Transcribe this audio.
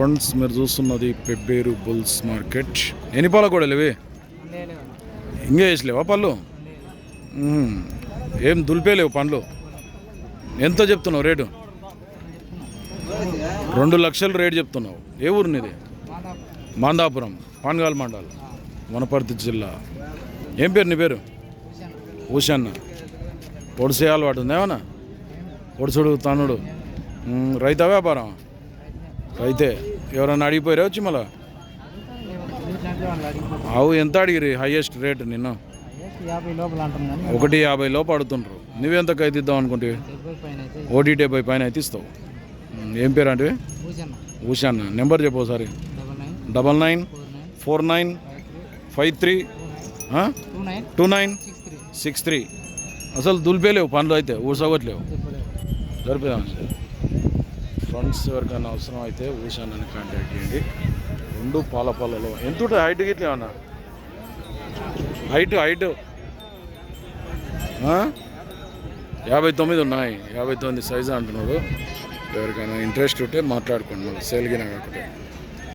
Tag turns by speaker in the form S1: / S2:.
S1: Friends మీరు చూస్తున్నది Pebbair bulls market. ఎన్ని పాల కూడా లేవి ఇంకే వేసలేవా పళ్ళు? ఏం దులిపేలేవు పండ్లు? ఎంత చెప్తున్నావు రేటు? రెండు లక్షలు రేటు చెప్తున్నావు. ఏ ఊరు నీది? మాందాపురం పాన్గాల్ మండల్ వనపర్తి జిల్లా. ఏం పేరు నీ పేరు? ఊషన్న పొడిసే అలవాటు ఉంది ఏమన్నా? పొడుసుడు తనుడు రైత రైతా వ్యాపారం? రైతే ఎవరన్నా అడిగిపోయారా వచ్చి మళ్ళా? అవు ఎంత అడిగిరి? హైయెస్ట్ రేట్ నిన్న? ఒకటి యాభై లోపు అడుగుతుండ్రు. నువ్వెంతకు అయితే ఇద్దాం అనుకుంటే?
S2: అయితే
S1: ఓటీ డెబ్బై పైన అయితే ఇస్తావు. ఏం పేరు అంటే ఊషన్న నెంబర్ చెప్పు ఒకసారి.
S2: Double nine. Four nine. Five three two nine. Six three.
S1: అసలు దులిపేలేవు పనులు అయితే
S2: చెప్పలేదు
S1: జరిపిదాం ఫ్రెండ్స్ ఎవరికైనా అవసరం అయితే ఊషాన్ని కాంటాక్ట్ చేయండి. రెండు పాల పాలలో. ఎంత ఉంటుంది హైట్ గిట్ల ఏమన్నా? హైట్ హైట్ యాభై తొమ్మిది ఉన్నాయి. యాభై తొమ్మిది సైజు అంటున్నాడు ఎవరికైనా ఇంట్రెస్ట్ ఉంటే మాట్లాడుకోండి. మళ్ళీ సేల్గిన